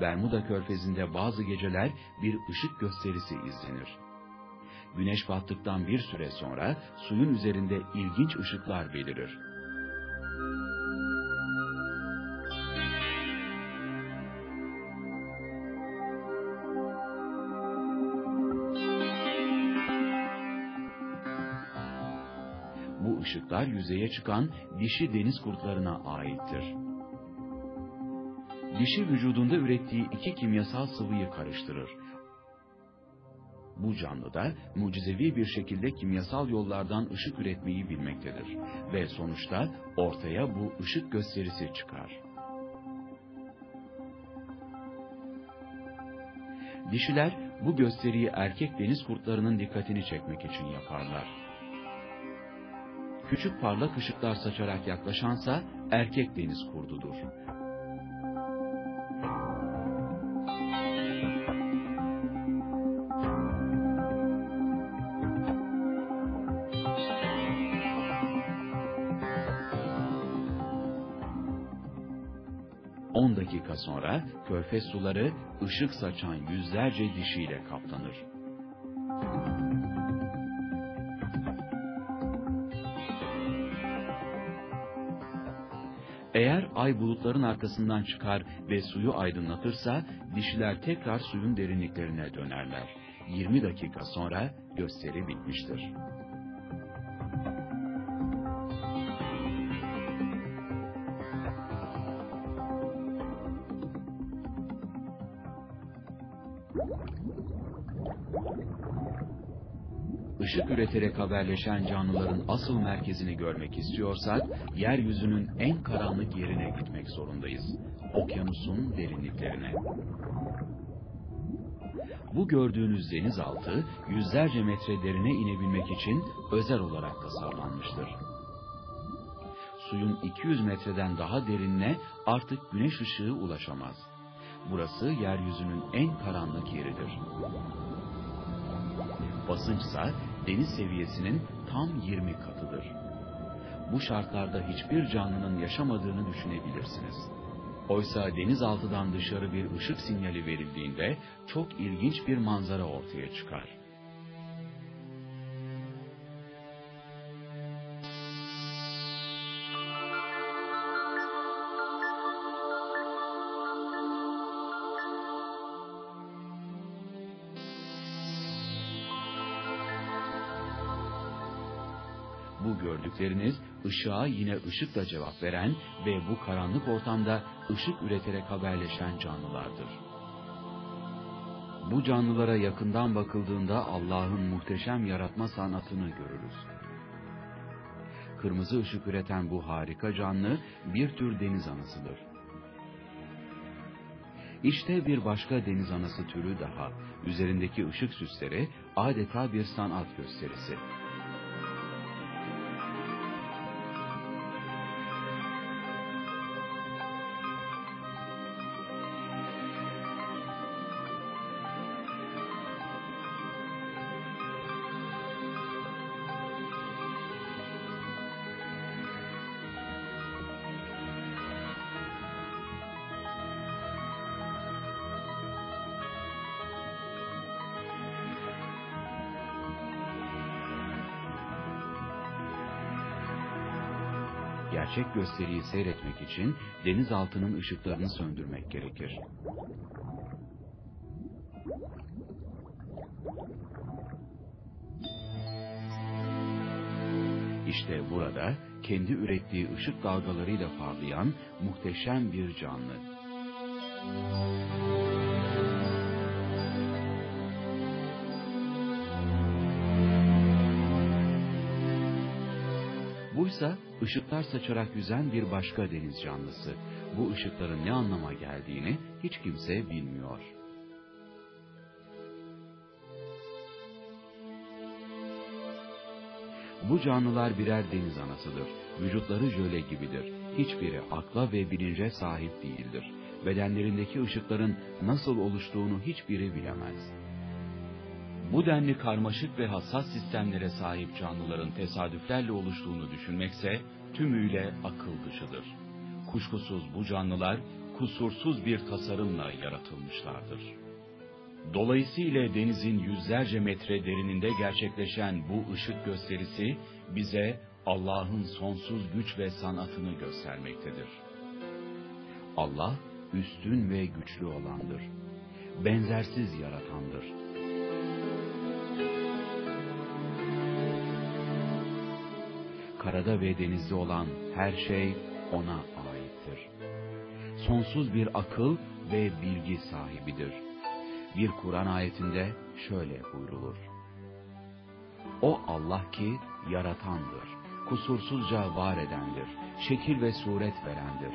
Bermuda körfezinde bazı geceler bir ışık gösterisi izlenir. Güneş battıktan bir süre sonra suyun üzerinde ilginç ışıklar belirir. Bu ışıklar yüzeye çıkan dişi deniz kurtlarına aittir. Dişi vücudunda ürettiği iki kimyasal sıvıyı karıştırır. Bu canlı da mucizevi bir şekilde kimyasal yollardan ışık üretmeyi bilmektedir ve sonuçta ortaya bu ışık gösterisi çıkar. Dişiler bu gösteriyi erkek deniz kurtlarının dikkatini çekmek için yaparlar. Küçük parlak ışıklar saçarak yaklaşansa erkek deniz kurdudur. On dakika sonra körfez suları ışık saçan yüzlerce dişiyle kaplanır. Eğer ay bulutların arkasından çıkar ve suyu aydınlatırsa dişiler tekrar suyun derinliklerine dönerler. 20 dakika sonra gösteri bitmiştir. Işık üreterek haberleşen canlıların asıl merkezini görmek istiyorsak, yeryüzünün en karanlık yerine gitmek zorundayız. Okyanusun derinliklerine. Bu gördüğünüz denizaltı yüzlerce metre derine inebilmek için özel olarak tasarlanmıştır. Suyun 200 metreden daha derinine artık güneş ışığı ulaşamaz. Burası yeryüzünün en karanlık yeridir. Basınçsa deniz seviyesinin tam 20 katıdır. Bu şartlarda hiçbir canlının yaşamadığını düşünebilirsiniz. Oysa denizaltıdan dışarı bir ışık sinyali verildiğinde çok ilginç bir manzara ortaya çıkar. Bu gördükleriniz ışığa yine ışıkla cevap veren ve bu karanlık ortamda ışık üreterek haberleşen canlılardır. Bu canlılara yakından bakıldığında Allah'ın muhteşem yaratma sanatını görürüz. Kırmızı ışık üreten bu harika canlı bir tür deniz anasıdır. İşte bir başka deniz anası türü daha. Üzerindeki ışık süsleri adeta bir sanat gösterisi. Gerçek gösteriyi seyretmek için denizaltının ışıklarını söndürmek gerekir. İşte burada kendi ürettiği ışık dalgalarıyla parlayan muhteşem bir canlı. Buysa ışıklar saçarak yüzen bir başka deniz canlısı. Bu ışıkların ne anlama geldiğini hiç kimse bilmiyor. Bu canlılar birer deniz anasıdır. Vücutları jöle gibidir. Hiçbiri akla ve bilince sahip değildir. Bedenlerindeki ışıkların nasıl oluştuğunu hiçbiri bilemez. Bu denli karmaşık ve hassas sistemlere sahip canlıların tesadüflerle oluştuğunu düşünmekse tümüyle akıl dışıdır. Kuşkusuz bu canlılar kusursuz bir tasarımla yaratılmışlardır. Dolayısıyla denizin yüzlerce metre derininde gerçekleşen bu ışık gösterisi bize Allah'ın sonsuz güç ve sanatını göstermektedir. Allah üstün ve güçlü olandır. Benzersiz yaratandır. Karada ve denizde olan her şey ona aittir. Sonsuz bir akıl ve bilgi sahibidir. Bir Kur'an ayetinde şöyle buyrulur. O Allah ki yaratandır, kusursuzca var edendir, şekil ve suret verendir.